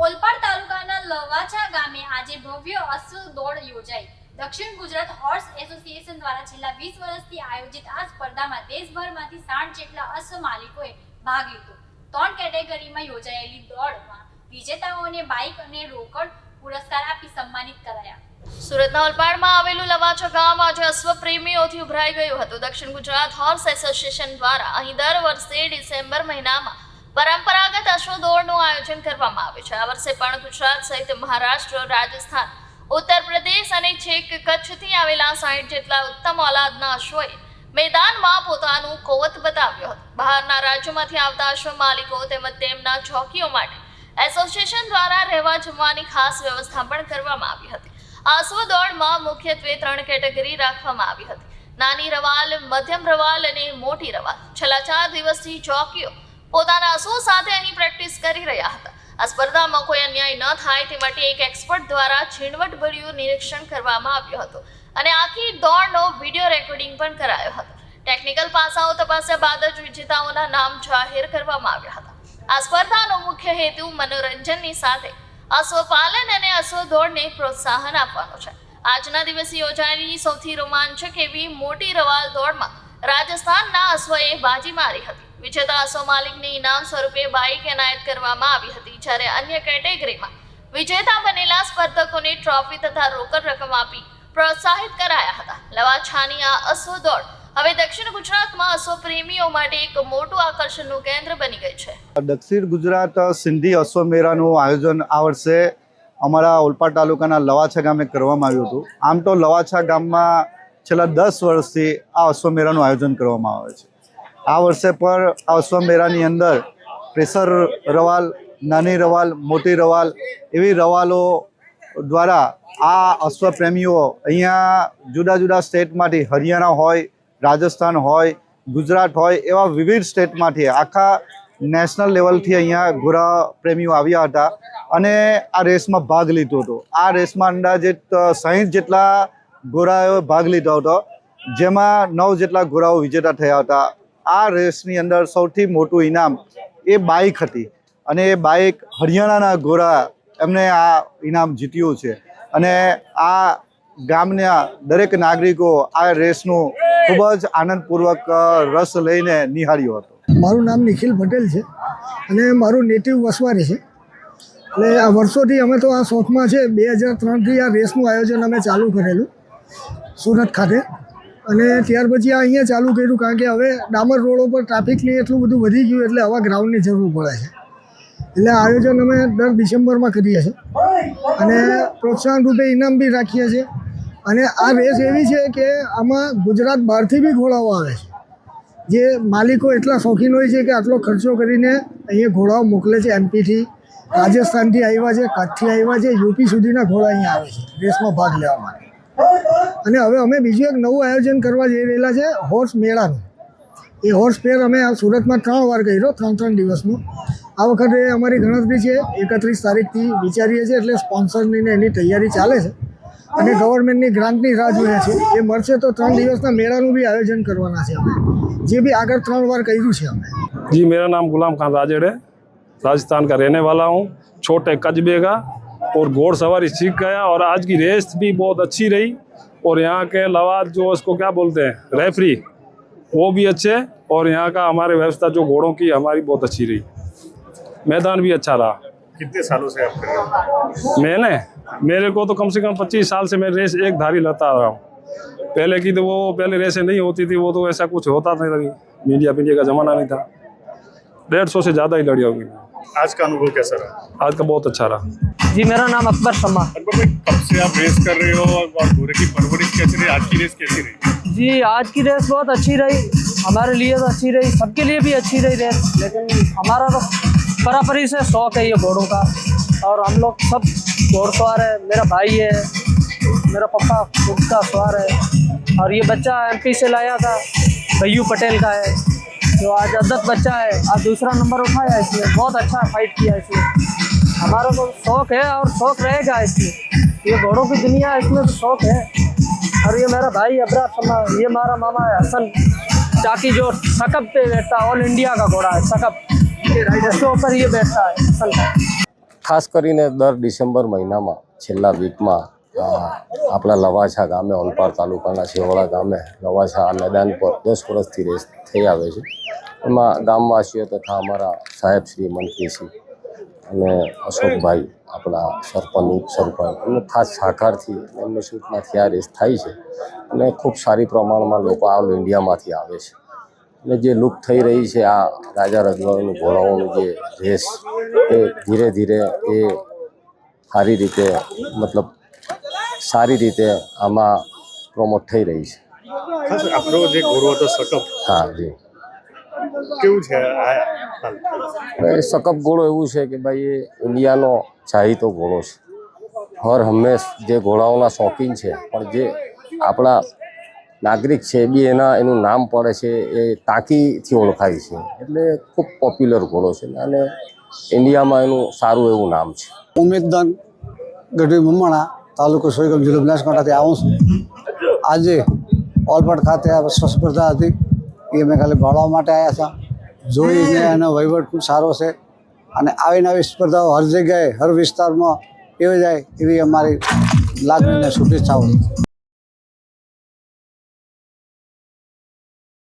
ઓલપાડ તાલુકાના લવાચા ગામે આજે ભવ્ય અશ્વ દોડ યોજાઈ. દક્ષિણ ગુજરાત હોર્સ એસોસિએશન દ્વારા છેલ્લા વીસ વર્ષથી આયોજિત આ સ્પર્ધામાં દેશભરમાંથી સાઠ જેટલા અશ્વ માલિકોએ ભાગ લીધો. ત્રણ કેટેગરીમાં યોજાયેલી દોડમાં વિજેતાઓને બાઇક અને રોકડ પુરસ્કાર આપી સન્માનિત કરાયા. સુરતના ઓલપાડમાં આવેલું લવાચા ગામ આજે અશ્વ પ્રેમીઓથી ઉભરાઈ ગયું હતું. દક્ષિણ ગુજરાત હોર્સ એસોસિએશન દ્વારા અહીં દર વર્ષે ડિસેમ્બર મહિનામાં પરંપરાગત અશ્વ દોડનું આયોજન કરવામાં આવે છે. આ વર્ષે પણ ગુજરાત સહિત મહારાષ્ટ્ર, રાજસ્થાન ઉત્તર પ્રદેશ અને છેક કચ્છથી આવેલા સાઠ જેટલા ઉત્તમ ઓલાદના અશ્વએ મેદાનમાં પોતાનું કોવત બતાવ્યું હતું. બહારના રાજ્યોમાંથી આવતા અશ્વ માલિકો તેમજ તેમના ચોકીઓ માટે એસોસિએશન દ્વારા રહેવા જમવાની ખાસ વ્યવસ્થા પણ કરવામાં આવી હતી. અશ્વ દોડમાં મુખ્યત્વે ત્રણ કેટેગરી રાખવામાં આવી હતી. નાની રવાલ, મધ્યમ રવાલ અને મોટી રવાલ. છેલ્લા ચાર દિવસથી ચોકીઓ પોતાના અશ્વો સાથે અહીં પ્રેક્ટિસ કરી રહ્યા હતા. આ સ્પર્ધામાં કોઈ અન્યાય ન થાય તે માટે એક એક્સપર્ટ દ્વારા ઝીણવટભર્યું નિરીક્ષણ કરવામાં આવ્યું હતું અને આખી દોડનો વીડિયો રેકોર્ડિંગ પણ કરાયો હતો. ટેકનિકલ પાસાઓ તપાસ્યા બાદ જ વિજેતાઓના નામ જાહેર કરવામાં આવ્યા હતા. આ સ્પર્ધાનો મુખ્ય હેતુ મનોરંજનની સાથે અશ્વપાલન અને અશ્વદોડને પ્રોત્સાહન આપવાનો છે. આજના દિવસે યોજાયેલી સૌથી રોમાંચક એવી મોટી રવાલ દોડમાં રાજસ્થાનના અશ્વએ બાજી મારી હતી. વિજેતા અશ્વ માલિકને ઇનામ સ્વરૂપે બાઇક એનાયત કરવામાં આવી હતી, જ્યારે અન્ય કેટેગરીમાં વિજેતા બનેલા સ્પર્ધકોને ટ્રોફી તથા રોકડ રકમ આપી પ્રોત્સાહિત કરાયા હતા. લવાછાની આ અસો દોડ હવે દક્ષિણ ગુજરાતમાં અસો પ્રેમીઓ માટે એક મોટું આકર્ષણનું કેન્દ્ર બની ગઈ છે. દક્ષિણ ગુજરાત સિંધી અશ્વમેળાનું આયોજન આ વર્ષે અમારા ઓલપાડ તાલુકાના લવાછા ગામે કરવામાં આવ્યું હતું. આમ તો લવાછા ગામમાં છેલ્લા દસ વર્ષથી આ અશ્વમેળાનું આયોજન કરવામાં આવે છે. આ વર્ષે પણ આ અશ્વમેરાની અંદર પ્રેશર રવાલ, નાની રવાલ, મોટી રવાલ એવી રવાલો દ્વારા આ અશ્વપ્રેમીઓ અહીંયા જુદા જુદા સ્ટેટમાંથી હરિયાણા હોય, રાજસ્થાન હોય, ગુજરાત હોય એવા વિવિધ સ્ટેટમાંથી આખા નેશનલ લેવલથી અહીંયા ઘોડા પ્રેમીઓ આવ્યા હતા અને આ રેસમાં ભાગ લીધો હતો. આ રેસમાં અંદાજે સાહીઠ જેટલા ઘોડાઓએ ભાગ લીધો હતો, જેમાં નવ જેટલા ઘોડાઓ વિજેતા થયા હતા. આ રેસની અંદર સૌથી મોટું ઇનામ એ બાઇક હતી. અને એ બાઇક હરિયાણાના ઘોડા એમને આ ઇનામ જીત્યું છે. અને આ ગામના દરેક નાગરિકો આ રેસનું ખૂબ જ આનંદપૂર્વક રસ લઈને નિહાળ્યો હતો. મારું નામ નિખિલ પટેલ છે અને મારું નેટિવ વસવારી છે. એટલે આ વર્ષોથી અમે તો આ શોખમાં છે. બે હજાર ત્રણથી આ રેસનું આયોજન અમે ચાલુ કરેલું સુરત ખાતે. અને ત્યાર પછી આ અહીંયા ચાલુ કર્યું કારણ કે હવે ડામર રોડ ઉપર ટ્રાફિકની એટલું બધું વધી ગયું એટલે આવા ગ્રાઉન્ડની જરૂર પડે છે. એટલે આયોજન અમે દર ડિસેમ્બરમાં કરીએ છીએ. અને પ્રોત્સાહન રૂપે ઇનામ બી રાખીએ છીએ. અને આ રેસ એવી છે કે આમાં ગુજરાત બહારથી બી ઘોડાઓ આવે છે. જે માલિકો એટલા શોખીન હોય છે કે આટલો ખર્ચો કરીને અહીંયા ઘોડાઓ મોકલે છે એમપીથી રાજસ્થાનથી આવ્યા છે કચ્છથી આવ્યા છે યુપી સુધીના ઘોડા અહીંયા આવે છે. રેસમાં ભાગ લેવા માટે. અને હવે અમે બીજું એક નવું આયોજન કરવા જઈ રહેલા છે, હોર્સ મેળાનું. એ હોર્સ ફેર અમે આ સુરતમાં ત્રણ વાર કર્યો, ત્રણ ત્રણ દિવસનું. આ વખતે અમારી ગણતરી છે, એકત્રીસ તારીખથી વિચારીએ છીએ, એટલે સ્પોન્સરની એની તૈયારી ચાલે છે. અને ગવર્મેન્ટની ગ્રાન્ટની રાહ જોઈએ છે. એ મળશે તો ત્રણ દિવસના મેળાનું બી આયોજન કરવાના છે અમે. જે બી આગળ ત્રણ વાર કર્યું છે અમે. જી, મેરા નામ ગુલામ ખાન રાજેડે. રાજસ્થાન કા રહેને વાલા હું. છોટે કજબે કા और घोड़ सवारी सीख गया और आज की रेस भी बहुत अच्छी रही। और यहाँ के लवाद जो इसको क्या बोलते हैं रेफरी वो भी अच्छे और यहाँ का हमारे व्यवस्था जो घोड़ों की हमारी बहुत अच्छी रही। मैदान भी अच्छा रहा। कितने सालों से आप कर रहे हो? मैंने मेरे को तो कम से कम पच्चीस साल से मैं रेस एक धारी लता आ रहा हूँ। पहले की तो वो पहले रेसें नहीं होती थी वो तो ऐसा कुछ होता नहीं लगी मीडिया मीडिया का ज़माना नहीं था। डेढ़ सौ से ज़्यादा ही लड़ी होगी। आज का अनुभव कैसा रहा? आज का बहुत अच्छा रहा। जी मेरा नाम अकबर शर्मा। कब से आप रेस कर रहे हो और घोड़े की परवरिश कैसी रही? आज की रेस कैसी रही? जी आज की रेस बहुत अच्छी रही। हमारे लिए तो अच्छी रही सबके लिए भी अच्छी रही रेस लेकिन हमारा तो बराबरी से शौक है ये घोड़ों का। और हम लोग सब घोड़सवार है। मेरा भाई है मेरा पापा खुद का सवार है। और ये बच्चा एमपी से लाया था भैयू पटेल का है। जो आज अदत बच्चा है आज दूसरा नंबर उठाया इसने। बहुत अच्छा फाइट किया इसने। हमारा तो शौक है और शौक रहेगा इसमें ये घोड़ों की दुनिया है, इसमें तो शौक है और ये मेरा भाई अबरा शर्मा ये हमारा मामा है हसन चाकी जो सकब पे बैठता है ऑल इंडिया का घोड़ा है सकब इसके ऊपर ये बैठता है हसन का ખાસ કરીને દર ડિસેમ્બર મહિનામાં છેલ્લા વીકમાં અ, આપણા લવાછા ગામે ઓલપાડ તાલુકાના છેવાડા ગામે લવાછા આ મેદાન પર દસ વર્ષથી રેસ થઈ આવે છે એમાં ગામવાસીઓ તથા અમારા સાહેબ શ્રી મંત્રીશ્રી અને અશોકભાઈ આપણા સરપંચ ઉપસરપંચ એમને ખાસ સહકારથી એમને સૂચનાથી આ રેસ થાય છે. અને ખૂબ સારી પ્રમાણમાં લોકો ઓલ ઇન્ડિયામાંથી આવે છે. અને જે લુપ્ત થઈ રહી છે આ રાજા રજવાડાનું ઘોડાઓનું જે રેસ એ ધીરે ધીરે એ સારી રીતે મતલબ સારી રીતે આમાં પ્રમોટ થઈ રહી છે. આપણો જે ઘોડો હતો સટઅપ હા જી. કેવું છે? સકપ ઘોડો એવું છે કે ભાઈ એ ઇન્ડિયાનો ચાહીતો ઘોડો છે. હર હંમેશ જે ઘોડાઓના શોખીન છે પણ જે આપણા નાગરિક છે બી એના એનું નામ પડે છે એ ટાંકીથી ઓળખાય છે. એટલે ખૂબ પોપ્યુલર ઘોડો છે અને ઇન્ડિયામાં એનું સારું એવું નામ છે. ઉમેદદાન ગઢવી મમણા તાલુકો સોયગામ જિલ્લો બનાસકાંઠાથી આવું છું. આજે ઓલપાડ ખાતે આ સ્પર્ધા હતી. એ અમે ખાલી ભાળવા માટે આવ્યા હતા. જોઈને એનો વહીવટ ખૂબ સારો છે. અને આવી નવી સ્પર્ધાઓ હર જગ્યાએ હર વિસ્તારમાં એવી જાય એવી અમારી લાગણીને શુભેચ્છાઓ.